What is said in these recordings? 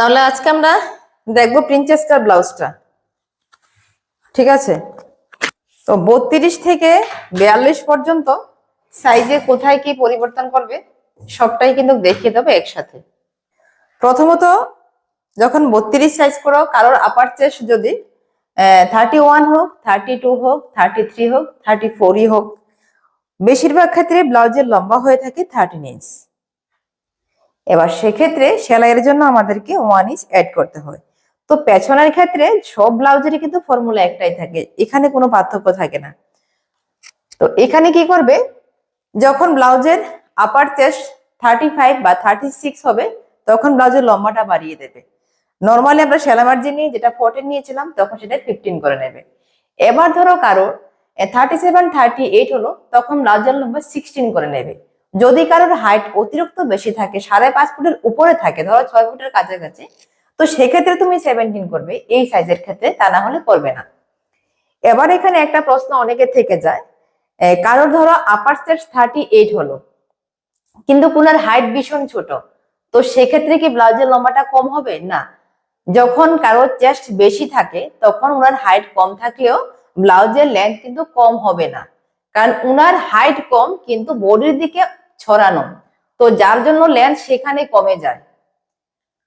তাহলে আজকে আমরা দেখব প্রিন্সেস কার ব্লাউজটা। ঠিক আছে? তো বত্রিশ থেকে বিয়াল্লিশ পর্যন্ত সাইজে কোথায় কি পরিবর্তন করবে, সবটাই কিন্তু দেখিয়ে দেবো একসাথে। প্রথমত, যখন বত্রিশ সাইজ করো, কারোর আপার চেস্ট যদি থার্টি ওয়ান হোক থার্টি টু হোক থার্টি থ্রি হোক থার্টি ফোরই হোক, বেশিরভাগ ক্ষেত্রে ব্লাউজের লম্বা হয়ে থাকে থার্টিন ইঞ্চ এবার সেক্ষেত্রে সেলাইয়ের জন্য আমাদেরকে ওয়ান ইঞ্চ অ্যাড করতে হয়। তো পেছনের ক্ষেত্রে সব ব্লাউজেরই কিন্তু ফর্মুলা একটাই থাকে, এখানে কোনো পার্থক্য থাকে না। তো এখানে কি করবে? যখন ব্লাউজের আপার চেস্ট থার্টি ফাইভ বা থার্টি সিক্স হবে, তখন ব্লাউজের লম্বাটা বাড়িয়ে দেবে। নর্মালি আমরা সেলা মার্জিন নিয়ে যেটা ফোরটিন নিয়েছিলাম, তখন সেটা ফিফটিন করে নেবে। এবার ধরো কারোর থার্টি সেভেন থার্টি এইট হলো, তখন ব্লাউজের লম্বা সিক্সটিন করে নেবে। যদি কারোর হাইট অতিরিক্ত বেশি থাকে, সাড়ে পাঁচ ফুটের উপরে থাকে, ধরো ছয় ফুটের কাছাকাছি, তো সেক্ষেত্রে তুমি সেভেন্টিন করবে, এই সাইজের ক্ষেত্রে তা না হলে করবে না। এবার এখানে একটা প্রশ্ন অনেকে থেকে যায় কারোর ধরো আপার চেস্ট থার্টি এইট হলো, কিন্তু পুনার হাইট ভীষণ ছোট, তো সেক্ষেত্রে কি ব্লাউজের লম্বাটা কম হবে? না। যখন কারোর চেস্ট বেশি থাকে, তখন ওনার হাইট কম থাকলেও ব্লাউজের লেন্থ কিন্তু কম হবে না। কারণ উনার হাইট কম, কিন্তু বডির দিকে ছড়ানো। তো যার জন্য লেন্থ সেখানে কমে যায়।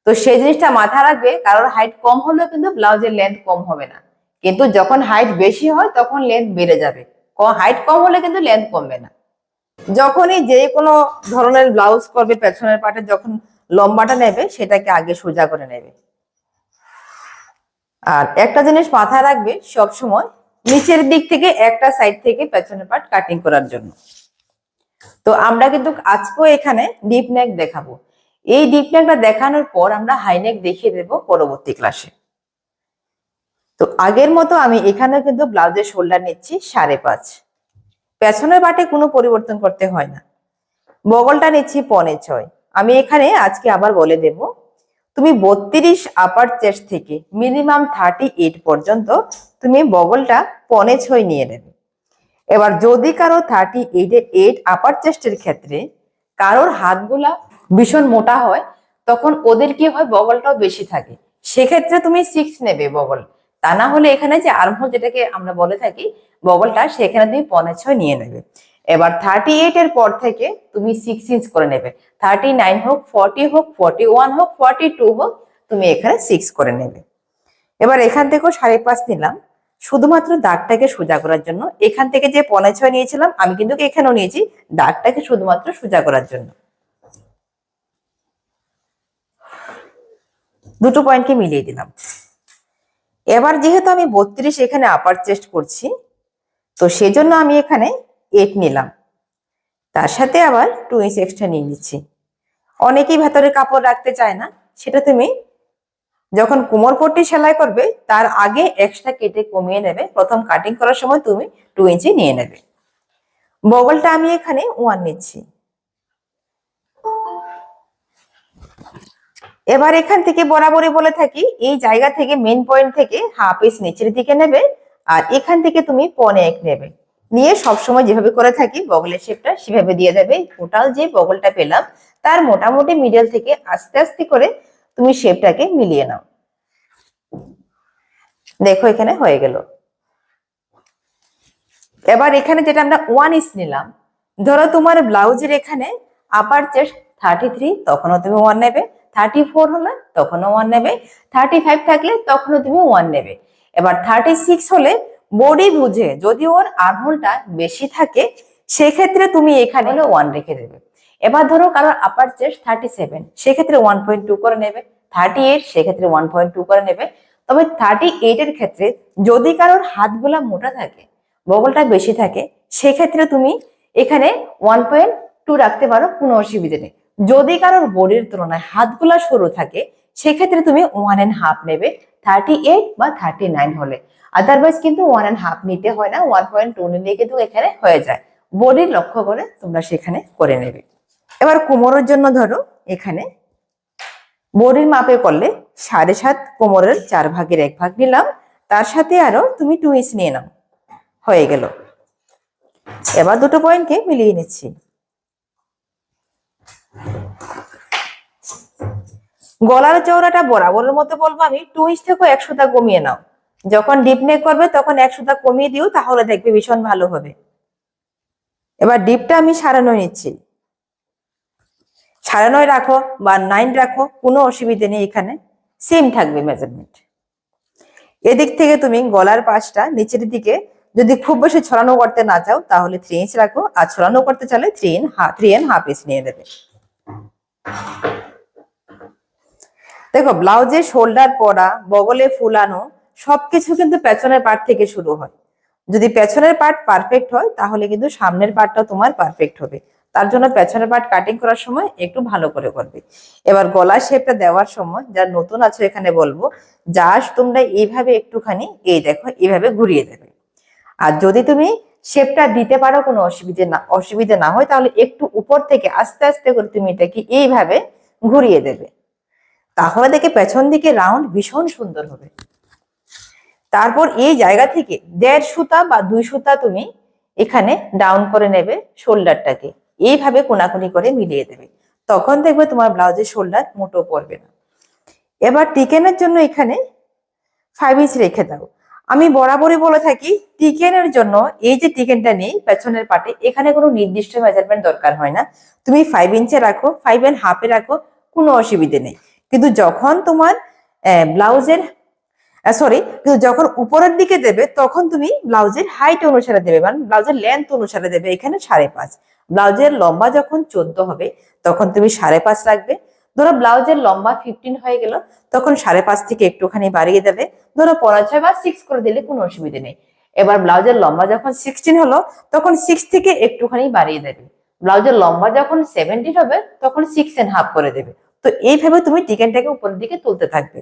তো সেই জিনিসটা মাথা রাখবে কারোর হাইট কম হলেও কিন্তু ব্লাউজের লেন্থ কম হবে না। কিন্তু যখন হাইট বেশি হয়, তখন লেন্থ বেড়ে যাবে। হাইট কম হলে কিন্তু লেন্থ কমবে না। যখনই যে কোনো ধরনের ব্লাউজ করবে পেছনের পাটে, যখন লম্বাটা নেবে, সেটাকে আগে সোজা করে নেবে। আর একটা জিনিস মাথায় রাখবে সব সময় নিচের দিক থেকে একটা সাইড থেকে পেছনের পার্ট কাটিং করার জন্য। তো আমরা কিন্তু আজকেও এখানে ডিপ নেক দেখাবো। এই ডিপ নেকটা দেখানোর পর আমরা হাই নেক দেখিয়ে দেব পরবর্তী ক্লাসে তো আগের মতো আমি এখানে কিন্তু ব্লাউজের শোল্ডার নিচ্ছি সাড়ে পাঁচ। পেছনের বাটে কোনো পরিবর্তন করতে হয় না। বগলটা নিচ্ছি পনে ছয়। আমি এখানে আজকে আবার বলে দেব, তুমি বত্রিশ আপার চেস্ট থেকে মিনিমাম থার্টি এইট পর্যন্ত তুমি বগলটা পনে ছয় নিয়ে নেবে। এবার যদি কারও থার্টি এইটে এইট আপার চেস্টের ক্ষেত্রে কারোর হাতগুলা ভীষণ মোটা হয়, তখন ওদের কি হয়? বগলটাও বেশি থাকে। সেক্ষেত্রে তুমি সিক্স নেবে বগল। তা না হলে এখানে যে আর্মহোল যেটাকে আমরা বলে থাকি, বগলটা সেখানে তুমি পনে ছয় নিয়ে নেবে। এবার থার্টি এইট এর পর থেকে তুমি সিক্স ইঞ্চ করে নেবে। থার্টি নাইন হোক ফর্টি হোক ফর্টি ওয়ান হোক ফর্টি টু হোক, তুমি এখানে সিক্স করে নেবে। এবার এখান থেকেও সাড়ে পাঁচ নিলাম। শুধুমাত্র দাগটাকে সোজা করার জন্য। এখান থেকে যে পনে ছয় নিয়েছিলাম, আমি কিন্তু এখানেও নিয়েছি। দাগটাকে শুধুমাত্র সোজা করার জন্য। দুটো পয়েন্টকে মিলিয়ে দিলাম। এবার যেহেতু আমি বত্রিশ এখানে আপার চেস্ট করছি, তো সেজন্য আমি এখানে এইট নিলাম। তার সাথে আবার টু ইঞ্চ এক্সট্রা নিয়ে নিচ্ছি। অনেকেই ভেতরে কাপড় রাখতে চায় না, সেটা তুমি যখন কোমর পট্টি সেলাই করবে, তার আগে এক্সট্রা কেটে কমিয়ে নেবে। প্রথম কাটিং করার সময় তুমি টু ইঞ্চি নিয়ে নেবে। বগলটা আমি এখানে ওয়ান নিচ্ছি এবার এখান থেকে বরাবরই বলে থাকি, এই জায়গা থেকে মেন পয়েন্ট থেকে হাফ ইঞ্চ নিচের দিকে নেবে আর এখান থেকে তুমি পনে এক নেবে। নিয়ে সবসময় যেভাবে করে থাকি, বগলের শেপটা সেভাবে দিয়ে দেবে। টোটাল যে বগলটা পেলাম, তার মোটামুটি মিডল থেকে আস্তে আস্তে করে তুমি শেপটাকে মিলিয়ে নাও। দেখো এখানে হয়ে গেল। এবার এখানে যেটা আমরা ওয়ান ইস নিলাম ধরো তোমার ব্লাউজের এখানে আপার চেস্ট থার্টি থ্রি তখনও তুমি ওয়ান নেবে। থার্টি ফোর হলে তখনও ওয়ান নেবে। থার্টি ফাইভ থাকলে তখনও তুমি ওয়ান নেবে। এবার থার্টি সিক্স হলে বডি বুঝে যদি ওর আর্মহোলটা বেশি থাকে সেক্ষেত্রে তুমি এখানে ওয়ান রেখে দেবে। এবার ধরো কারোর আপার চেস্ট থার্টি সেভেন সেক্ষেত্রে ওয়ান পয়েন্ট টু করে নেবে। থার্টি এইট সেক্ষেত্রে ওয়ান পয়েন্ট টু করে নেবে। তবে থার্টি এইট এর ক্ষেত্রে যদি কারোর হাতগুলা মোটা থাকে, বগলটা বেশি থাকে, সেক্ষেত্রে তুমি এখানে ওয়ান পয়েন্ট টু রাখতে পারো, কোনো অসুবিধা নেই। যদি কারোর বডির তুলনায় হাতগুলা সরু থাকে, সেক্ষেত্রে তুমি ওয়ান অ্যান্ড হাফ নেবে থার্টি এইট বা থার্টি নাইন হলে। আদারওয়াইজ কিন্তু ওয়ান অ্যান্ড হাফ নিতে হয় না ওয়ান পয়েন্ট টু নিলে কিন্তু এখানে হয়ে যায়। বডির লক্ষ্য করে তোমরা সেখানে করে নেবে। এবার কোমরের জন্য ধরো, এখানে বডির মাপে করলে সাড়ে সাত কোমরের চার ভাগের এক ভাগ নিলাম। তার সাথে আরও তুমি টু ইঞ্চ নিয়ে নাও। হয়ে গেল। এবার দুটো পয়েন্টকে মিলিয়ে নিচ্ছি। গলার চওড়াটা বরাবরের মতো বলব আমি টু ইঞ্চ থেকে এক সুতা কমিয়ে নাও। যখন ডিপ নেক করবে তখন এক সুতা কমিয়ে দিও, তাহলে দেখবে ভীষণ ভালো হবে। এবার ডিপটা আমি সারানো নিচ্ছি। সাড়ে নয় রাখো বা নাইন রাখো, কোনো অসুবিধে নেই এখানে। সেম থাকবে মেজারমেন্ট এদিক থেকে তুমি গলার পাশটা নিচের দিকে যদি খুব বেশি ছড়ানো করতে না চাও, তাহলে থ্রি ইঞ্চ রাখো। আর ছড়ানো করতে চাইলে three in three and half inch নিয়ে দেবে দেখো ব্লাউজে শোল্ডার পরা, বগলে ফুলানো, সবকিছু কিন্তু পেছনের পার্ট থেকে শুরু হয়। যদি পেছনের পার্ট পারফেক্ট হয়, তাহলে কিন্তু সামনের পার্টটা তোমার পারফেক্ট হবে। তার জন্য পেছনের পার্ট কাটিং করার সময় একটু ভালো করে করবে। এবার গলার শেপটা দেওয়ার সময় যা নতুন আছো এখানে বলব জাস্ট তোমরা এইভাবে একটুখানি এই দেখো, এইভাবে ঘুরিয়ে দেবে। আর যদি তুমি শেপটা দিতে পারো কোনো অসুবিধে না অসুবিধে না হয়, তাহলে একটু উপর থেকে আস্তে আস্তে করে তুমি এটাকে এইভাবে ঘুরিয়ে দেবে। তাহলে দেখে পেছন দিকে রাউন্ড ভীষণ সুন্দর হবে। তারপর এই জায়গা থেকে দেড় সুতা বা দুই সুতা তুমি এখানে ডাউন করে নেবে শোল্ডারটাকে এইভাবে কোনাকুনি করে মিলিয়ে দেবে। তখন দেখবে তোমার ব্লাউজের শোল্ডার মোটো পড়বে না। এবার টিকেনের জন্য এখানে ফাইভ ইঞ্চ রেখে দাও। আমি বরাবরই বলে থাকি, টিকেনের জন্য এই যে টিকেনটা নেই, পেছনের পাটে, এখানে কোনো নির্দিষ্ট মেজারমেন্ট দরকার হয় না। তুমি ফাইভ ইঞ্চে রাখো ফাইভ অ্যান্ড হাফে রাখো, কোনো অসুবিধে নেই। কিন্তু যখন তোমার ব্লাউজের সরি কিন্তু যখন উপরের দিকে দেবে, তখন তুমি ব্লাউজের হাইট অনুসারে দেবে মানে ব্লাউজের লেন্থ অনুসারে দেবে, এখানে সাড়ে পাঁচ। ব্লাউজের লম্বা যখন চোদ্দ হবে, তখন তুমি সাড়ে পাঁচ রাখবে। ধরো ব্লাউজের লম্বা ফিফটিন হয়ে গেল, তখন সাড়ে পাঁচ থেকে একটুখানি বাড়িয়ে দেবে। ধরো পনেরো ছয় বা সিক্স করে দিলে কোনো অসুবিধে নেই। এবার ব্লাউজের লম্বা যখন সিক্সটিন হলো, তখন সিক্স থেকে একটুখানি বাড়িয়ে দেবে। ব্লাউজের লম্বা যখন সেভেন্টিন হবে, তখন সিক্স এন্ড হাফ করে দেবে। তো এইভাবে তুমি টিকেনটাকে উপরের দিকে তুলতে থাকবে।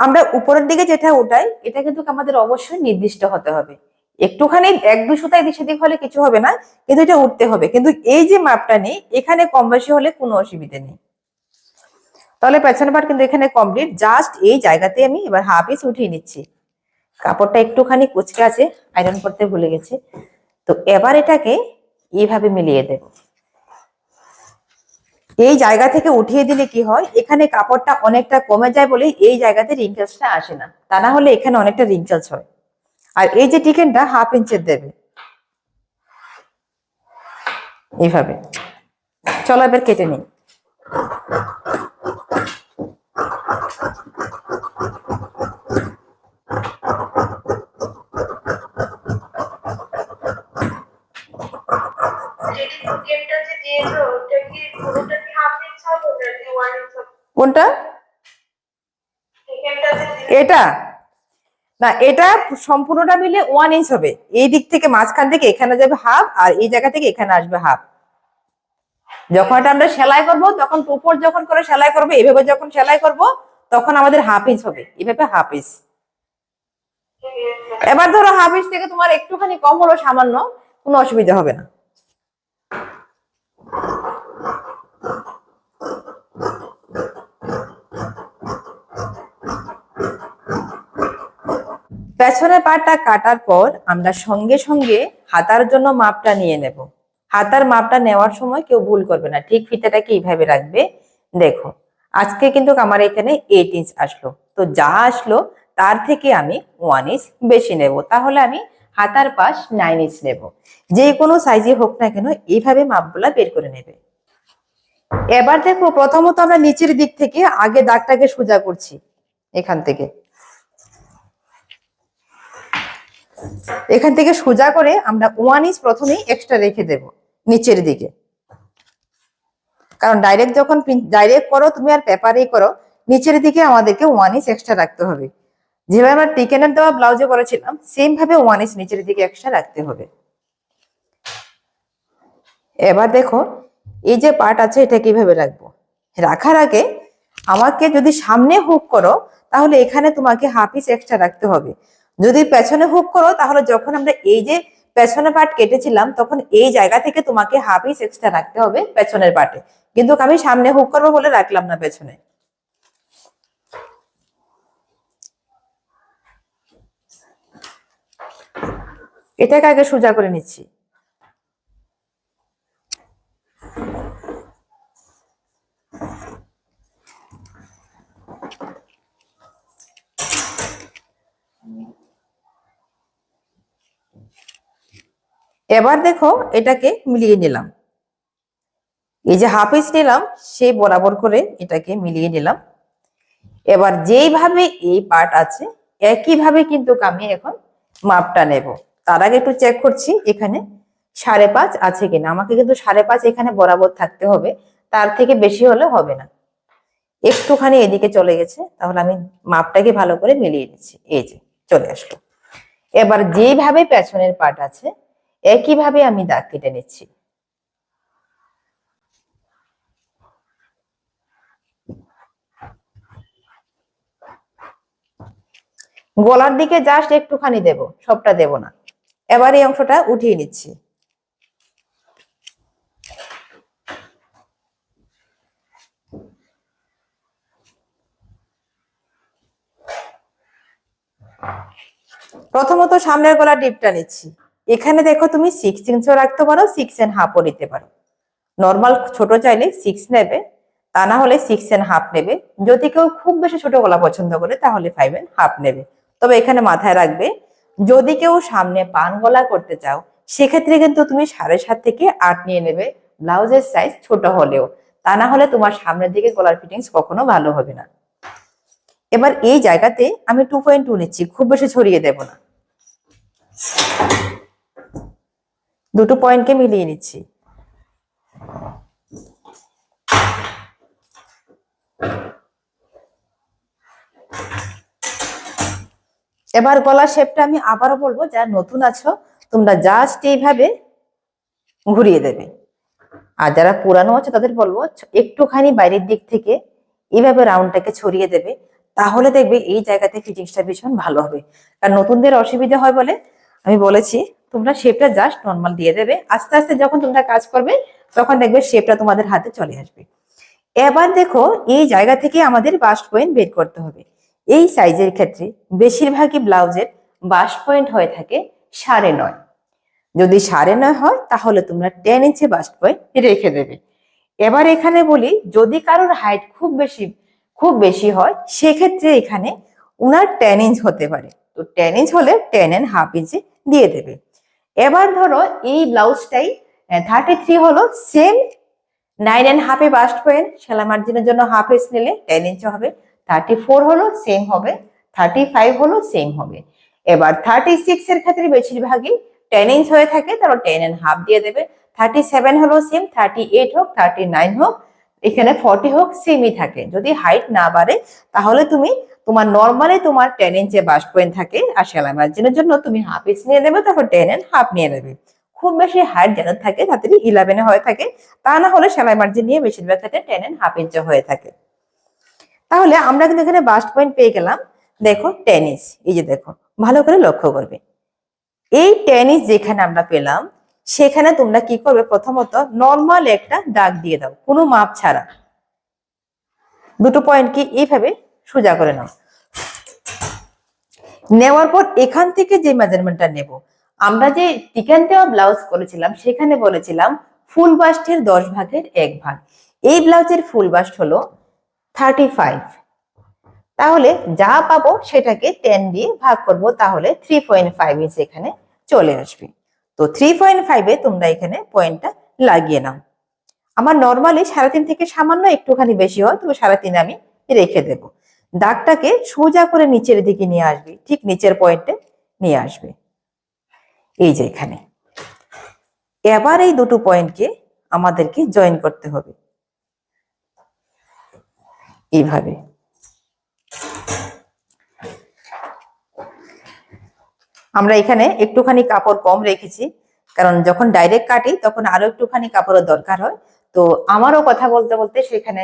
আমরা উপরের দিকে যেটা উঠাই, এটা কিন্তু আমাদের অবশ্যই নির্দিষ্ট হতে হবে। একটুখানি এক দু সুতা এদিক সেদিক হলে কিছু হবে না, কিন্তু এটা উঠতে হবে। কিন্তু এই যে মাপটা নেই, এখানে কম বেশি হলে কোনো অসুবিধে নেই। তাহলে পেছনের পাট কিন্তু এখানে কমপ্লিট জাস্ট এই জায়গাতে আমি এবার হাফ ইঞ্চ উঠিয়ে নিচ্ছি। কাপড়টা একটুখানি কুচকে আছে আয়রন করতে ভুলে গেছি। তো এবার এটাকে এইভাবে মিলিয়ে দেব। এই জায়গা থেকে উঠিয়ে দিলে কি হয়? এখানে কাপড়টা অনেকটা কমে যায় বলে এই জায়গাতে রিঙ্কেলসটা আসে না। তা না হলে এখানে অনেকটা রিঙ্কেলস হয়। আর এই যে টিকেনটা হাফ ইঞ্চের দেবে। এইভাবে। চলো এবার কেটে টিকেটটা যে ওটা কি পুরোটা কি হাফ ইঞ্চ হবে নাকি ওয়ান ইঞ্চ হবে কোনটা? এটা? না, এটা সম্পূর্ণটা মিলে ওয়ান ইঞ্চ হবে। এই দিক থেকে মাঝখান থেকে এখানে যাবে হাফ আর এই জায়গা থেকে এখানে আসবে হাফ যখন এটা আমরা সেলাই করব, তখন উপর যখন করে সেলাই করব, এভাবে যখন সেলাই করব, তখন আমাদের হাফ ইঞ্চ হবে। এভাবে হাফ ইঞ্চ এবার ধরো হাফ ইঞ্চ থেকে তোমার একটুখানি কম হলো সামান্য, কোনো অসুবিধা হবে না। পেছনের পাটা কাটার পর আমরা সঙ্গে সঙ্গে হাতার জন্য মাপটা নিয়ে নেব। হাতার মাপটা নেওয়ার সময় কেউ ভুল করবে না। ঠিক ফিতাটাকে এইভাবে রাখবে? দেখো, আজকে কিন্তু আমার এখানে এইট ইঞ্চ আসলো। তো যা আসলো, তার থেকে আমি ওয়ান ইঞ্চ বেশি নেব। তাহলে আমি হাতার পাশ নাইন ইঞ্চ নেব। যে কোনো সাইজে হোক না কেন, এইভাবে মাপগুলা বের করে নেবে। এবার দেখো, প্রথমত আমরা নিচের দিক থেকে আগে দাগটাকে সোজা করছি, এখান থেকে। এখান থেকে সোজা করে আমরা ওয়ান ইঞ্চ প্রথমেই এক্সট্রা রেখে দেব, নিচের দিকে। কারণ ডাইরেক্ট যখন ডাইরেক্ট করো, তুমি আর পেপারেই করো, নিচের দিকে আমাদেরকে ওয়ান ইঞ্চ এক্সট্রা রাখতে হবে। যেভাবে আমরা টিকেনের দেওয়া ব্লাউজে করেছিলাম সেম ভাবে ওয়ান ইঞ্চ নিচের দিকে এক্সট্রা রাখতে হবে। এবার দেখো, এই যে পার্ট আছে, এটা কীভাবে রাখব? রাখার আগে আমাকে যদি সামনে হুক করো, তাহলে এখানে তোমাকে হাফ ইঞ্চ এক্সট্রা রাখতে হবে। যদি পেছনে হুক করো, তাহলে যখন আমরা এই যে পেছনের পার্ট কেটেছিলাম, তখন এই জায়গা থেকে তোমাকে হাফ ইঞ্চ এক্সট্রা রাখতে হবে পেছনের পার্টে কিন্তু আমি সামনে হুক করব বলে রাখলাম না পেছনে। এটাকে আগে সোজা করে নিচ্ছি। এবার দেখো এটাকে মিলিয়ে নিলাম। এই যে হাফ ইঞ্চ নিলাম, সেই বরাবর করে এটাকে মিলিয়ে নিলাম। এবার যেইভাবে এই পার্ট আছে, একইভাবে কিন্তু আমি এখন মাপটা নেব। তার আগে একটু চেক করছি এখানে সাড়ে পাঁচ আছে কিনা। আমাকে কিন্তু সাড়ে পাঁচ এখানে বরাবর থাকতে হবে, তার থেকে বেশি হলে হবে না। একটুখানি এদিকে চলে গেছে, তাহলে আমি মাপটাকে ভালো করে মিলিয়ে নিচ্ছি। এই যে, চলে আসলো। এবার যেইভাবে পেছনের পার্ট আছে একইভাবে আমি দাগ কেটে নিচ্ছি। গলার দিকে জাস্ট একটুখানি দেব, সবটা দেব না। এবার এই অংশটা উঠিয়ে নিচ্ছি। প্রথমত সামনের গলা ডিপটা নিচ্ছি। এখানে দেখো তুমি সিক্স ইঞ্চও রাখতে পারো সিক্স এন্ড হাফও নিতে পারো। নর্মাল ছোট চাইলে সিক্স নেবে, তা না হলে সিক্স এন্ড হাফ নেবে। যদি কেউ খুব বেশি ছোট গলা পছন্দ করে, তাহলে ফাইভ এন্ড হাফ নেবে। তবে এখানে মাথায় রাখবে, যদি কেউ সামনে পান গলা করতে চাও, সেক্ষেত্রে কিন্তু তুমি সাড়ে সাত থেকে আট নিয়ে নেবে, ব্লাউজের সাইজ ছোট হলেও। তা না হলে তোমার সামনের দিকে গলার ফিটিংস কখনো ভালো হবে না। এবার এই জায়গাতে আমি টু পয়েন্ট টু নিচ্ছি, খুব বেশি ছড়িয়ে দেব না। দুটো পয়েন্টকে মিলিয়ে নিচ্ছি। এবার গলা শেপটা আমি আবারও বলব, যারা নতুন আছো, তোমরা জাস্ট এইভাবে ঘুরিয়ে দেবে। আর যারা পুরানো আছে, তাদের বলব, একটুখানি বাইরের দিক থেকে এইভাবে রাউন্ডটাকে ছড়িয়ে দেবে, তাহলে দেখবে এই জায়গাতে ফিটিংসটা ভীষণ ভালো হবে। আর নতুনদের অসুবিধা হয় বলে আমি বলেছি তোমরা শেপটা জাস্ট নর্মাল দিয়ে দেবে। আস্তে আস্তে যখন তোমরা কাজ করবে, তখন দেখবে শেপটা তোমাদের হাতে চলে আসবে। এবার দেখো, এই জায়গা থেকে আমাদের বাস্ট পয়েন্ট বের করতে হবে। এই সাইজের ক্ষেত্রে বেশিরভাগই ব্লাউজের বাস্ট পয়েন্ট হয়ে থাকে সাড়ে নয়। যদি সাড়ে নয় হয়, তাহলে তোমরা টেন ইঞ্চে বাস্ট পয়েন্ট রেখে দেবে। এবার এখানে বলি, যদি কারোর হাইট খুব বেশি খুব বেশি হয়, সেক্ষেত্রে এখানে উনার টেন ইঞ্চ হতে পারে। তো টেন ইঞ্চ হলে টেন এন্ড হাফ ইঞ্চে দিয়ে দেবে। এবার ধরো এই ব্লাউজটাই থার্টি থ্রি হলো সেম নাইন এন্ড হাফে বাস্ট পয়েন্ট সেলাই মার্জিনের জন্য হাফ ইঞ্চ নিলে টেন ইঞ্চ হবে। থার্টি ফোর হলো সেম হবে থার্টি ফাইভ হলো সেম হবে। এবার থার্টি সিক্স এর ক্ষেত্রে বেশিরভাগই টেন ইঞ্চ হয়ে থাকে তাহলে টেন এন্ড হাফ দিয়ে দেবে। থার্টি সেভেন হলো সেম থার্টি এইট হোক থার্টি নাইন হোক, এখানে ফর্টি হোক সেমই থাকে। যদি হাইট না বাড়ে, তাহলে তুমি তোমার নর্মালি তোমার টেন ইঞ্চে বাস্ট পয়েন্ট থাকে আর সেলাই মার্জিনের জন্য তুমি হাফ ইঞ্চ নিয়ে নেবে, তারপর টেন এন্ড হাফ নিয়ে নেবে। খুব বেশি হাইট যেন থাকে তাতে ইলেভেনে হয়ে থাকে, তা না হলে সেলাই মার্জিন নিয়ে বেশিরভাগ ক্ষেত্রে টেন এন্ড হাফ ইঞ্চে হয়ে থাকে। তাহলে আমরা কিন্তু এখানে বাস্ট পয়েন্ট পেয়ে গেলাম। দেখো টেনিস এই যে দেখো, ভালো করে লক্ষ্য করবে। এই টেনিস যেখানে আমরা পেলাম, সেখানে তোমরা কি করবে? প্রথমত নর্মাল একটা দাগ দিয়ে দাও, কোনো মাপ ছাড়া। দুটো পয়েন্ট কি এইভাবে সোজা করে নাও। নেওয়ার পর এখান থেকে যে মেজারমেন্টটা নেব, আমরা যে টিকেন দেওয়া ব্লাউজ করেছিলাম, সেখানে বলেছিলাম ফুল বাস্টের দশ ভাগের এক ভাগ। এই ব্লাউজের ফুল বাস্ট হলো থার্টি ফাইভ তাহলে যা পাবো সেটাকে টেন দিয়ে ভাগ করব, তাহলে থ্রি পয়েন্ট ফাইভ ইঞ্চ এখানে চলে আসবে। তো থ্রি পয়েন্ট ফাইভে তোমরা এখানে পয়েন্টটা লাগিয়ে নাও। আমার নর্মালি সাড়ে তিন থেকে সামান্য একটুখানি বেশি হয়, তবে সাড়ে তিন আমি রেখে দেব। দাগটাকে সোজা করে নিচের দিকে নিয়ে আসবি, ঠিক নিচের পয়েন্টে নিয়ে আসবে। এই যে এখানে। এবার এই দুটো পয়েন্টকে আমাদেরকে জয়েন করতে হবে। এইভাবে। আমরা এখানে একটুখানি কাপড় কম রেখেছি, কারণ যখন ডাইরেক্ট কাটি তখন আরও একটুখানি কাপড়ের দরকার হয়। তো আমারও কথা বলতে বলতে সেখানে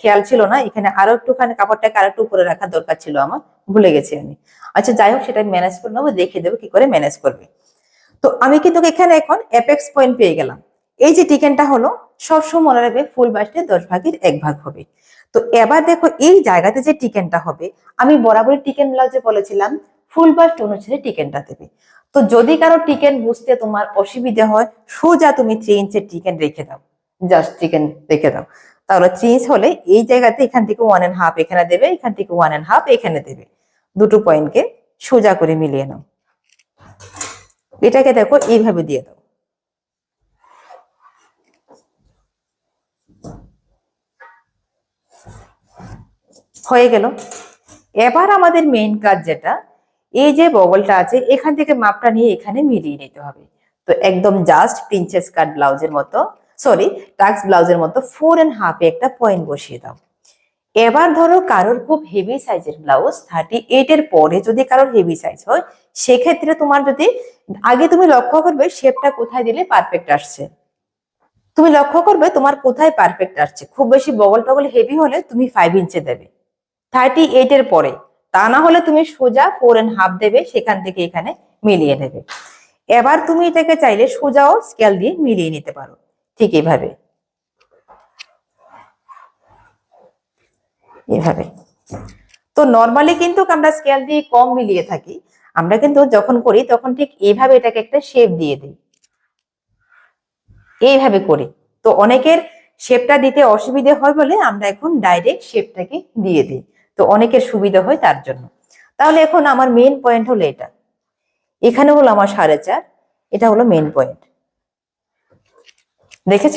খেয়াল ছিল না। এখানে আরও একটুখানি কাপড়টাকে আরও একটু উপরে রাখার দরকার ছিল আমার। ভুলে গেছি আমি। আচ্ছা যাই হোক, সেটা ম্যানেজ করে নেব, দেখে দেবো কি করে ম্যানেজ করবে। তো আমি কিন্তু এখানে এখন অ্যাপেক্স পয়েন্ট পেয়ে গেলাম। এই যে টিকেনটা হলো, সবসময় মনে রাখবে ফুল বাস্টে দশ ভাগের এক ভাগ হবে। তো এবার দেখো, এই জায়গাতে যে টিকেনটা হবে, আমি বরাবরই টিকেন ব্লাউজে বলেছিলাম ফুল বাস্ট অনুসারে টিকেনটা দেবে। তো যদি কারও টিকেন বুঝতে তোমার অসুবিধা হয়, সোজা তুমি থ্রি ইঞ্চের টিকেন রেখে দাও। জাস্ট চিকেন রেখে দাও। তাহলে চেঞ্জ হলে এই জায়গাতে এখান থেকে ওয়ান অ্যান্ড হাফ এখানে দেবে, এখান থেকে ওয়ান অ্যান্ড হাফ এখানে দেবে। দুটো পয়েন্টকে সোজা করে মিলিয়ে নাও। এটাকে দেখো এইভাবে দিয়ে দাও। হয়ে গেল। এবার আমাদের মেইন কাজ যেটা, এই যে বগলটা আছে, এখান থেকে মাপটা নিয়ে এখানে মিলিয়ে নিতে হবে। তো একদম জাস্ট প্রিন্সেস কাট ব্লাউজের মতো। সরি টাক্স ব্লাউজের মতো ফোর অ্যান্ড হাফে একটা পয়েন্ট বসিয়ে দাও। এবার ধরো কারোর খুব হেভি সাইজের ব্লাউজ থার্টি এইট এর পরে যদি কারোর হেভি সাইজ হয়, সেক্ষেত্রে তোমার যদি, আগে তুমি লক্ষ্য করবে শেপটা কোথায় দিলে পারফেক্ট আসছে। তুমি লক্ষ্য করবে তোমার কোথায় পারফেক্ট আসছে। খুব বেশি বগল টগল হেভি হলে তুমি ফাইভ ইঞ্চে দেবে। থার্টি এইট এর পরে, তা না হলে তুমি সোজা ফোর এন্ড হাফ দেবে, সেখান থেকে এখানে মিলিয়ে নেবে। এবার তুমি এটাকে চাইলে সোজাও স্কেল দিয়ে মিলিয়ে নিতে পারো। ঠিক এভাবে। এভাবে। তো নর্মালি কিন্তু আমরা স্কেল দিয়ে কম মিলিয়ে থাকি। আমরা কিন্তু যখন করি তখন ঠিক এইভাবে এটাকে একটা শেপ দিয়ে দিই। এইভাবে করি। তো অনেকের শেপটা দিতে অসুবিধে হয় বলে আমরা এখন ডাইরেক্ট শেপটাকে দিয়ে দিই। তো অনেকের সুবিধা হয় তার জন্য। তাহলে এখন আমার মেন পয়েন্ট হলো এটা। এখানে হলো আমার সাড়ে চার। এটা হলো মেন পয়েন্ট দেখেছ?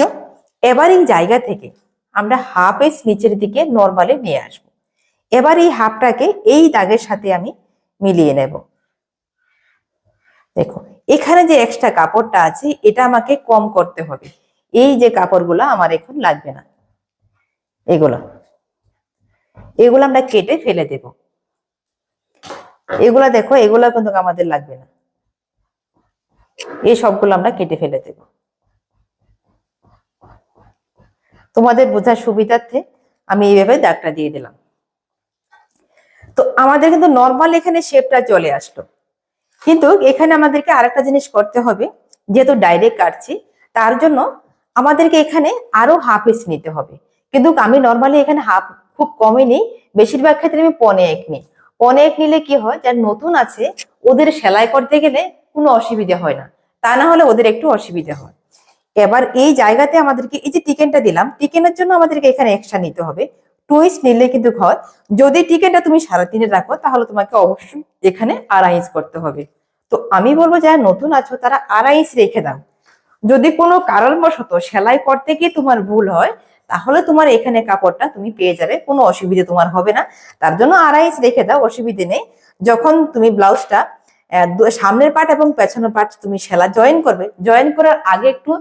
এবার এই জায়গা থেকে আমরা হাফ ইঞ্চ নিচের দিকে নর্মালি নিয়ে আসব। এবার এই হাফটাকে এই দাগের সাথে আমি মিলিয়ে নেব। দেখো, এখানে যে এক্সট্রা কাপড়টা আছে, এটা আমাকে কম করতে হবে। এই যে কাপড়গুলো আমার এখন লাগবে না। এগুলো এগুলো আমরা কেটে ফেলে দেব। এগুলা দেখো, এগুলা কিন্তু আমাদের লাগবে না। এই সবগুলো আমরা কেটে ফেলে দেব। তোমাদের বোঝার সুবিধার্থে আমি এইভাবে দাগটা দিয়ে দিলাম। তো আমাদের কিন্তু নর্মাল এখানে শেপটা চলে আসলো। কিন্তু এখানে আমাদেরকে আরেকটা জিনিস করতে হবে, যেহেতু ডাইরেক্ট কাটছি, তার জন্য আমাদেরকে এখানে আরও হাফ ইঞ্চ নিতে হবে। কিন্তু আমি নর্মালি এখানে হাফ খুব কমই নিই, বেশিরভাগ ক্ষেত্রে আমি পনে এক নিই। পনে এক নিলে কি হয়, যার নতুন আছে, ওদের সেলাই করতে গেলে কোনো অসুবিধা হয় না। তা না হলে ওদের একটু অসুবিধা হয়। এবার এই জায়গাতে আমাদেরকে এই যে টিকেনটা দিলাম টিকেনের জন্য আমাদেরকে এখানে এক্সট্রা নিতে হবে। টুইস্ট নিলে কিন্তু হয় যদি টিকেনটা তুমি সাড়ে তিনে রাখো, তাহলে তোমাকে অবশ্যই এখানে আড়াই ইঞ্চ করতে হবে। তো আমি বলব যারা নতুন আছো, তারা আড়াই ইঞ্চ রেখে দাও। যদি কোনো কারণবশত সেলাই করতে গিয়ে তোমার ভুল হয়, তাহলে তোমার এখানে কাপড়টা তুমি পেয়ে যাবে, কোনো অসুবিধা তোমার হবে না। তার জন্য আড়াই ইঞ্চ রেখে দাও, অসুবিধে নেই। যখন তুমি ব্লাউজটা সামনের পার্ট এবং পেছনের পার্ট তুমি সেলা জয়েন করবে জয়েন করার আগে একটু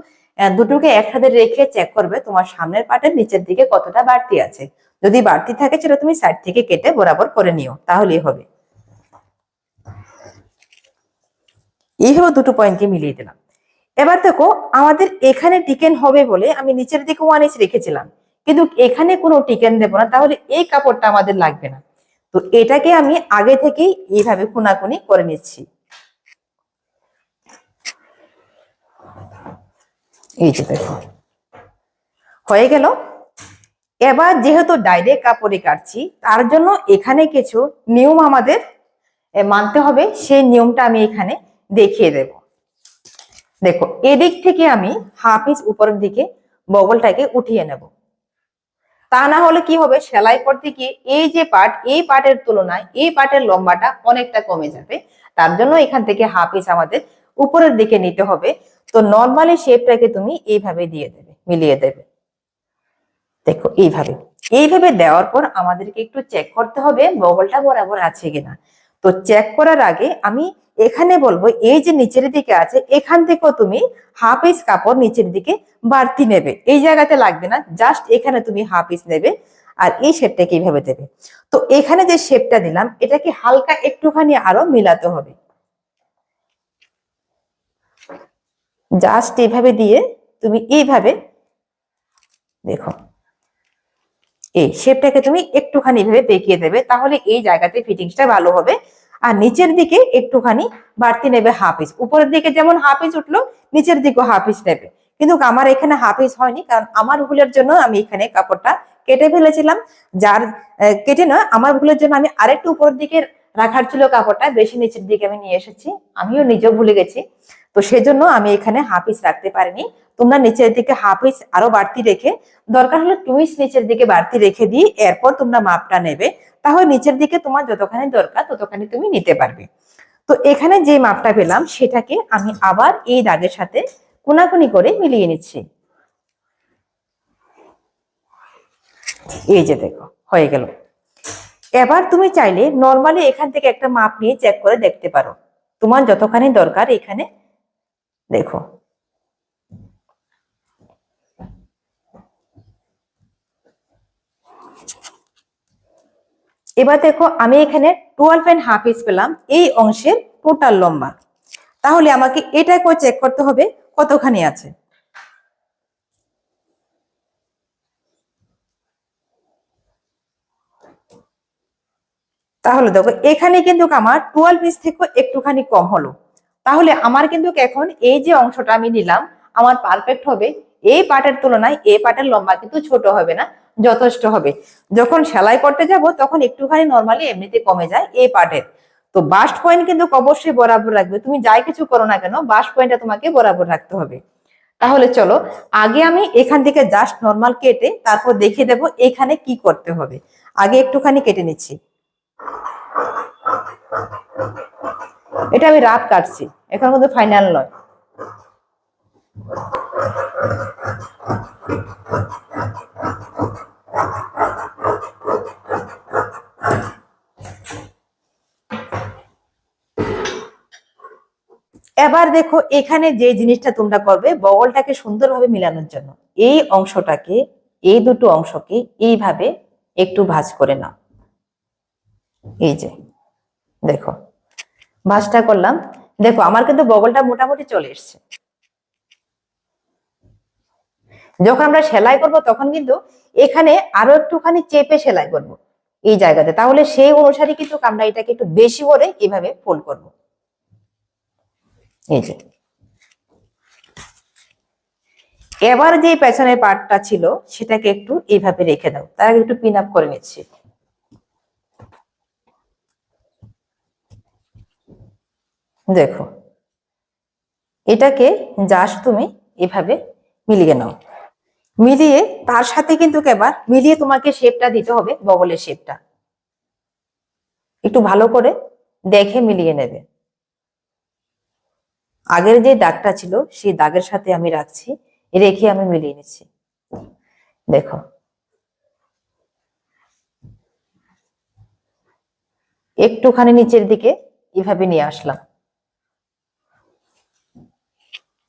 দুটোকে একসাথে রেখে চেক করবে তোমার সামনের পার্টের নিচের দিকে কতটা বাড়তি আছে। যদি বাড়তি থাকে সেটা তুমি সাইড থেকে কেটে বরাবর করে নিও, তাহলেই হবে। এইভাবে দুটো পয়েন্টকে মিলিয়ে দিলাম। এবার দেখো, আমাদের এখানে টিকেন হবে বলে আমি নিচের দিকে ওয়ান ইঞ্চ রেখেছিলাম। কিন্তু এখানে কোনো টিকেন দেবো না, তাহলে এই কাপড়টা আমাদের লাগবে না। তো এটাকে আমি আগে থেকেই এইভাবে কোনাকুনি করে নিচ্ছি। এই যে দেখো। হয়ে গেল। এবার যেহেতু ডাইরেক্ট কাপড়ে কাটছি তার জন্য এখানে কিছু নিয়ম আমাদের মানতে হবে। সেই নিয়মটা আমি এখানে দেখিয়ে দেব। দেখো এদিক থেকে আমি হাফ ইঞ্চ উপরের দিকে বগলটাকে উঠিয়ে নেব। তা না হলে কি হবে? সেলাই করতে গিয়ে এই যে পার্ট এই পার্টের তুলনায় এই পার্টের লম্বাটা অনেকটা কমে যাবে। তার জন্য এখান থেকে হাফ ইঞ্চ আমাদের উপরের দিকে নিতে হবে। তো নর্মালি শেপটাকে তুমি এইভাবে দিয়ে দেবে, মিলিয়ে দেবে। দেখো, এইভাবে। এইভাবে দেওয়ার পর আমাদেরকে একটু চেক করতে হবে বগলটা বরাবর আছে কিনা। তো চেক করার আগে আমি এখানে বলব, এই যে নিচের দিকে আছে, এখান থেকেও তুমি হাফ ইঞ্চ কাপড় নিচের দিকে বাড়তি নেবে। এই জায়গাতে লাগবে না জাস্ট এখানে তুমি হাফ ইঞ্চ নেবে আর এই শেপটাকে এইভাবে দেবে। তো এখানে যে শেপটা দিলাম, এটাকে হালকা একটুখানি আরও মিলাতে হবে। জাস্ট এইভাবে দিয়ে তুমি এইভাবে, দেখো, এই শেপটাকে তুমি একটুখানি এভাবে বেঁকিয়ে দেবে, তাহলে এই জায়গাতে ফিটিংসটা ভালো হবে। আর নিচের দিকে একটুখানি বাড়তি নেবে হাফ ইঞ্চ উপরের দিকে যেমন হাফ ইঞ্চ উঠল, নিচের দিকেও হাফ নেবে। কিন্তু আমার এখানে হাফ ইঞ্চ হয়নি, কারণ আমার ভুলের জন্য আমি এখানে কাপড়টা কেটে ফেলেছিলাম। যার কেটে নয় আমার ভুলের জন্য আমি আরেকটু উপরের দিকে রাখার ছিল কাপড়টা, বেশি নিচের দিকে আমি নিয়ে এসেছি। আমিও নিজেও ভুলে গেছি। তো সেজন্য আমি এখানে হাফ ইঞ্চ রাখতে পারিনি। তোমরা নিচের দিকে হাফ ইঞ্চ আরও বাড়তি রেখে, দরকার হলে টু নিচের দিকে বাড়তি রেখে দিয়ে এরপর তোমরা মাপটা নেবে। তাহলে নিচের দিকে তোমার যতখানি দরকার ততখানি তুমি নিতে পারবে। তো এখানে যে মাপটা পেলাম, সেটাকে আমি আবার এই দাগের সাথে কোনাকুনি করে মিলিয়ে নিচ্ছি। এই যে দেখো, হয়ে গেল। এবার তুমি চাইলে নর্মালি এখান থেকে একটা মাপ নিয়ে চেক করে দেখতে পারো। তোমার যতখানি দরকার এখানে দেখো। এবার দেখো, আমি এখানে টুয়েলভ অ্যান্ড হাফ ইঞ্চ পেলাম, এই অংশের টোটাল লম্বা। তাহলে আমাকে এটাকেও চেক করতে হবে, কতখানি আছে। তাহলে দেখো, এখানে কিন্তু আমার টুয়েলভ ইঞ্চ থেকে একটুখানি কম হলো। তাহলে আমার কিন্তু এখন এই যে অংশটা আমি নিলাম, আমার পারফেক্ট হবে। এই পাটের তুলনায় এই পাটের লম্বা কিন্তু ছোট হবে না, যথেষ্ট হবে। যখন সেলাই করতে যাব, তখন একটুখানি নর্মালি এমনিতে কমে যায় এই পাটের। তো বাস্ট পয়েন্ট কিন্তু অবশ্যই বরাবর রাখবে। তুমি যাই কিছু করো না কেন বাস্ট পয়েন্টটা তোমাকে বরাবর রাখতে হবে। তাহলে চলো, আগে আমি এখান থেকে জাস্ট নর্মাল কেটে তারপর দেখিয়ে দেবো এখানে কি করতে হবে। আগে একটুখানি কেটে নিচ্ছি। এটা আমি রাত কাটছি। এখন কিন্তু ফাইনাল নয়। এবার দেখো, এখানে যে জিনিসটা তোমরা করবে, বগলটাকে সুন্দরভাবে মিলানোর জন্য। এই অংশটাকে, এই দুটো অংশকে এইভাবে একটু ভাঁজ করে নাও। এই যে, দেখো। ভাঁজটা করলাম। দেখো, আমার কিন্তু বগলটা মোটামুটি চলে এসছে। যখন আমরা সেলাই করব, তখন কিন্তু এখানে আরও একটুখানি চেপে সেলাই করব এই জায়গাতে। তাহলে সেই অনুসারে কিন্তু আমরা এটাকে একটু বেশি করে এভাবে ফোল্ড করব। এই যে। এবার যে পেছনের পার্টটা ছিল, সেটাকে একটু এইভাবে রেখে দাও। তার একটু পিন আপ করে নিচ্ছি। দেখো। এটাকে জাস্ট তুমি এভাবে মিলিয়ে নাও। মিলিয়ে তার সাথে কিন্তু এবার মিলিয়ে তোমাকে শেপটা দিতে হবে, বগলের শেপটা একটু ভালো করে দেখে মিলিয়ে নেবে। আগের যে দাগটা ছিল, সেই দাগের সাথে আমি রাখছি, রেখে আমি মিলিয়ে নিচ্ছি। দেখো। একটুখানি নিচের দিকে এভাবে নিয়ে আসলাম।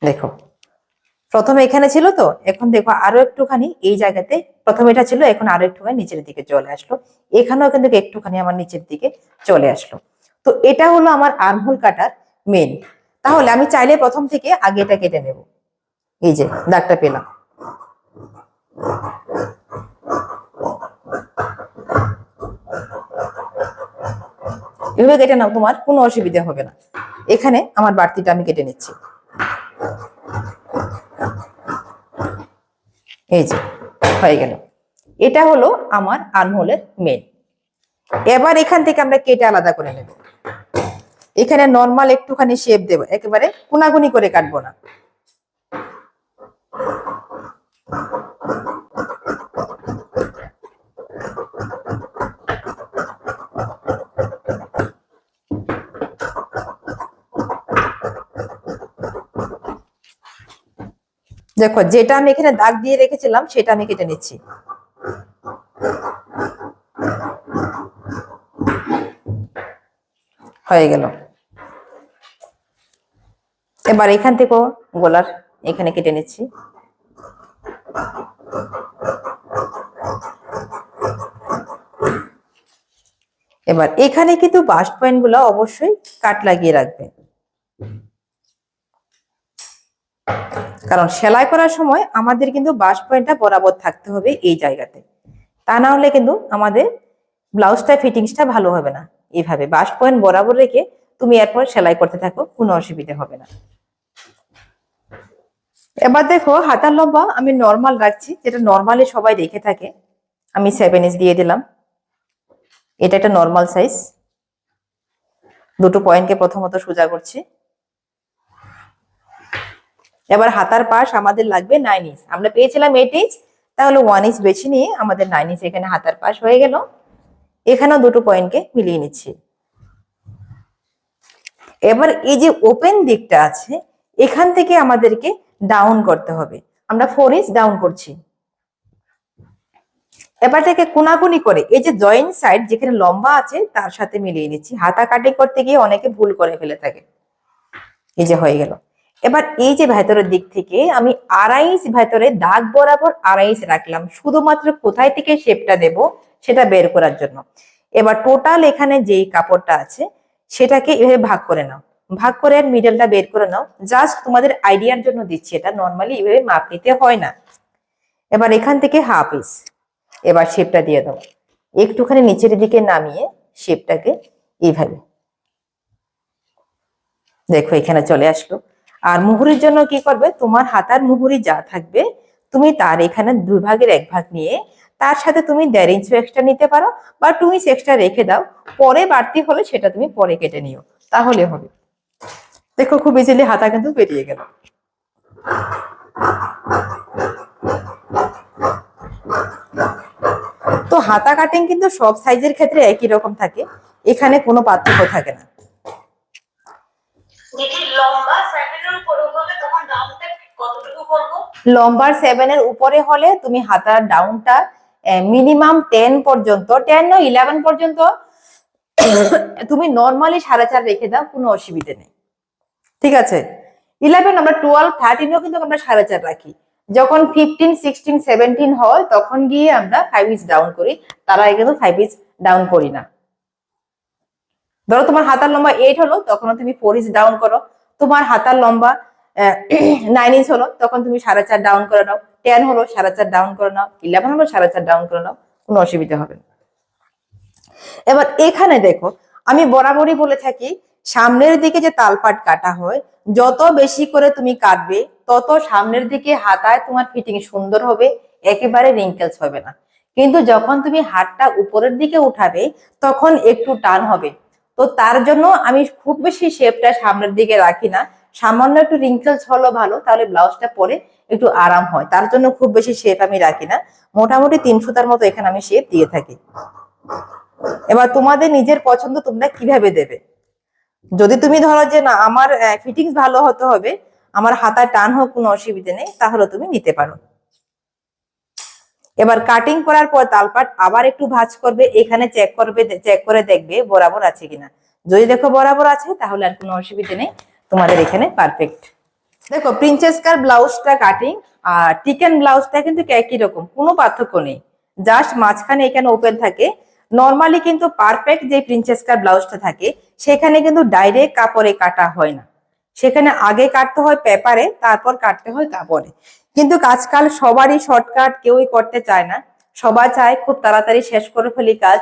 দেখো। প্রথমে এখানে ছিল তো, এখন দেখো আরও একটুখানি এই জায়গাতে, প্রথমে এটা ছিল, এখন আরও একটুখানি নিচের দিকে চলে আসলো। এখানেও কিন্তু একটুখানি আমার নিচের দিকে চলে আসলো। তো এটা হলো আমার আর্মহোল কাটার মেন তাহলে আমি চাইলে প্রথম থেকে আগে এটা কেটে নেব। এই যে, দাগটা পেলাম। এভাবে কেটে নাও, তোমার কোনো অসুবিধা হবে না। এখানে আমার বাড়তিটা আমি কেটে নিচ্ছি। এই যে, হয়ে গেল। এটা হলো আমার আনহোলের মেন এবার এখান থেকে আমরা কেটে আলাদা করে নেব। এখানে নর্মাল একটুখানি শেপ দেব, একেবারে কোনাগুনি করে কাটবো না। দেখো, যেটা আমি এখানে দাগ দিয়ে রেখেছিলাম, সেটা আমি কেটে নিচ্ছি। হয়ে গেল। এবার এখান থেকেও গোলার এখানে কেটে নিচ্ছি। এবার এখানে কিন্তু বাস্ট পয়েন্ট অবশ্যই কাট লাগিয়ে রাখবে। কারণ সেলাই করার সময় আমাদের কিন্তু বাস পয়েন্টটা বরাবর থাকতে হবে এই জায়গাতে। তা না হলে কিন্তু আমাদের ব্লাউজটা, ফিটিংসটা ভালো হবে না। এইভাবে বাস পয়েন্ট বরাবর রেখে তুমি এরপর সেলাই করতে থাকো, কোনো অসুবিধা হবে না। এবার দেখো, হাতার লম্বা আমি নর্মাল রাখছি, যেটা নর্মালি সবাই রেখে থাকে। আমি সেভেন ইঞ্চ দিয়ে দিলাম। এটা একটা নর্মাল সাইজ দুটো পয়েন্টকে প্রথমত সোজা করছি। এবার হাতার পাশ আমাদের লাগবে নাইন ইঞ্চ আমরা পেয়েছিলাম এইট ইঞ্চ তাহলে ওয়ান ইঞ্চ বেছে নিয়ে আমাদের নাইন ইঞ্চ এখানে হাতার পাশ হয়ে গেল। এখানেও দুটো পয়েন্টকে মিলিয়ে নিচ্ছি। এবার এই যে ওপেন দিকটা আছে, এখান থেকে আমাদেরকে ডাউন করতে হবে। আমরা ফোর ইঞ্চ ডাউন করছি। এবার থেকে কোনাকুনি করে, এই যে জয়েন্ট সাইড যেখানে লম্বা আছে, তার সাথে মিলিয়ে নিচ্ছি। হাতা কাটিং করতে গিয়ে অনেকে ভুল করে ফেলে থাকে। এই যে হয়ে গেল। এবার এই যে ভেতরের দিক থেকে আমি আড়াই ইঞ্চ ভেতরে দাগ বরাবর আড়াই ইঞ্চ রাখলাম। শুধুমাত্র কোথায় থেকে শেপটা দেব সেটা বের করার জন্য। এবার টোটাল এখানে যেই কাপড়টা আছে, সেটাকে এভাবে ভাগ করে নাও। ভাগ করে আর মিডলটা বের করে নাও। জাস্ট তোমাদের আইডিয়ার জন্য দিচ্ছি এটা। নর্মালি এভাবে মাপ নিতে হয় না। এবার এখান থেকে হাফ ইঞ্চ এবার শেপটা দিয়ে দাও। একটুখানি নিচের দিকে নামিয়ে শেপটাকে এইভাবে দেখো এখানে চলে আসলো। আর মুহুরির জন্য কি করবে? তোমার হাতার মুহুরি যা থাকবে, তুমি তার এখানে দুই ভাগের এক ভাগ নিয়ে তার সাথে তুমি দেড় ইঞ্চ এক্সট্রা নিতে পারো বা টু ইঞ্চ এক্সট্রা রেখে দাও। পরে বাড়তি হলে সেটা তুমি পরে কেটে নিও। তাহলে হবে। দেখো খুব ইজিলি হাতা কিন্তু বেরিয়ে গেল। তো হাতা কাটিং কিন্তু সব সাইজের ক্ষেত্রে একই রকম থাকে। এখানে কোনো পার্থক্য থাকে না। লম্বা লম্বার সেভেনের উপরে হলে তুমি হাতার ডাউনটা মিনিমাম টেন পর্যন্ত টেন নয় ইলেভেন পর্যন্ত, তুমি নর্মালি সাড়ে চার রেখে দাও, কোনো অসুবিধে নেই। ঠিক আছে? ইলেভেন আমরা টুয়েলভ থার্টিনও কিন্তু আমরা সাড়ে চার রাখি। যখন ফিফটিন সিক্সটিন সেভেন্টিন হয়, তখন গিয়ে আমরা ফাইভ ইঞ্চ ডাউন করি। তার কিন্তু ফাইভ ইঞ্চ ডাউন করি না। ধরো তোমার হাতার লম্বা এইট হলো তখন তুমি ফোর ইঞ্চ ডাউন করো। তোমার হাতার লম্বা নাইন ইঞ্চ হলো, তখন তুমি সাড়ে চার ডাউন করে নাও। টেন হলো, সাড়ে চার ডাউন করে নাও। ইলেভেন হলো, সাড়ে চার ডাউন করে নাও। কোনো অসুবিধা হবে না। এবার এখানে দেখো, আমি বরাবরই বলে থাকি, সামনের দিকে যে তালপাট কাটা হয়, যত বেশি করে তুমি কাটবে, তত সামনের দিকে হাতায় তোমার ফিটিং সুন্দর হবে, একেবারে রিঙ্কেলস হবে না। কিন্তু যখন তুমি হাতটা উপরের দিকে উঠাবে, তখন একটু টান হবে। তো তার জন্য আমি খুব বেশি শেপটা সামনের দিকে রাখি না। সামান্য একটু রিঙ্কেলস হলো ভালো, তাহলে ব্লাউজটা পরে একটু আরাম হয়। তার জন্য খুব বেশি শেপ আমি রাখি না। মোটামুটি তিন সুতার মতো এখানে আমি শেপ দিয়ে থাকি। এবার তোমাদের নিজের পছন্দ তোমরা কীভাবে দেবে? যদি তুমি ধরো যে না, আমার ফিটিংস ভালো হতে হবে, আমার হাতায় টান হোক, কোনো অসুবিধে নেই, তাহলে তুমি নিতে পারো। এবার কাটিং করার পর তালপাট আবার একটু ভাঁজ করবে, এখানে চেক করবে চেক করে দেখবে বরাবর আছে কিনা। যদি দেখো বরাবর আছে, তাহলে আর কোনো অসুবিধে নেই। তোমাদের এখানে পারফেক্ট দেখো প্রিন্সেস কার ব্লাউজটা কাটিং আর টিকেন ব্লাউজটা কিন্তু একই রকম, কোনো পার্থক্য নেই। জাস্ট মাঝখানে এখানে ওপেন থাকে। নর্মালি কিন্তু পারফেক্ট যে প্রিন্সেস কার ব্লাউজটা থাকে, সেখানে কিন্তু ডাইরেক্ট কাপড়ে কাটা হয় না। সেখানে আগে কাটতে হয় পেপারে, তারপর কাটতে হয় কাপড়ে। কিন্তু আজকাল সবারই শর্টকাট কেউই করতে চায় না। সবাই চায় খুব তাড়াতাড়ি শেষ করে ফেলি কাজ।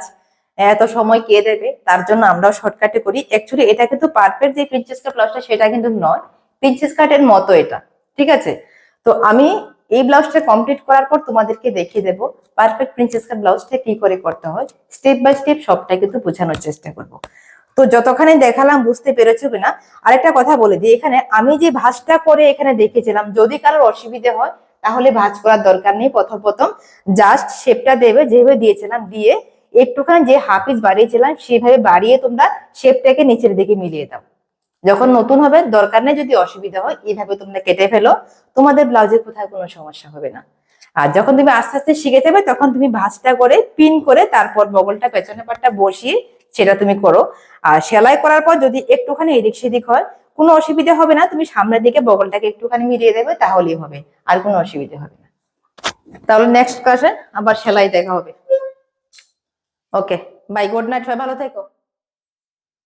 এত সময় কে দেবে, তার জন্য আমরাও শর্টকাটে করি। অ্যাকচুয়ালি এটা কিন্তু পারফেক্ট যে প্রিন্সেস কাট ব্লাউজটা সেটা কিন্তু নয়। প্রিন্সেস কাটের মতো এটা, ঠিক আছে? তো আমি এই ব্লাউজটা কমপ্লিট করার পর তোমাদেরকে দেখিয়ে দেবো পারফেক্ট প্রিন্সেস কাট ব্লাউজটা কি করে করতে হয়। স্টেপ বাই স্টেপ সবটাই কিন্তু বোঝানোর চেষ্টা করব। তো যতখানি দেখালাম বুঝতে পেরেছ কিনা, আরেকটা কথা বলে দিই। এখানে আমি যে ভাঁজটা করে এখানে দেখেছিলাম, যদি কারোর অসুবিধে হয়, তাহলে ভাঁজ করার দরকার নেই প্রথম প্রথম। জাস্ট শেপটা দেবে, যেভাবে দিয়েছিলাম, দিয়ে একটুখানি যে হাফ ইঞ্চ বাড়িয়েছিলাম, সেভাবে বাড়িয়ে তোমরা শেপটাকে নিচের দিকে মিলিয়ে দাও। যখন নতুন হবে, দরকার নেই যদি অসুবিধা হয় এইভাবে তোমরা কেটে ফেলো। তোমাদের ব্লাউজের কোথাও কোনো সমস্যা হবে না। আর যখন তুমি আস্তে আস্তে শিখে যাবে, তখন তুমি ভাঁজটা করে, পিন করে, তারপর বগলটা পেছনে পাটটা বসিয়ে সেটা তুমি করো। আর সেলাই করার পর যদি একটুখানি এদিক সেদিক হয়, কোনো অসুবিধা হবে না। তুমি সামনের দিকে বগলটাকে একটুখানি মিলিয়ে দেবে, তাহলেই হবে। আর কোনো অসুবিধা হবে না। তাহলে নেক্সট ক্লাসে আবার সেলাই দেখা হবে। ওকে বাই গুড নাইট সবাই ভালো থেকো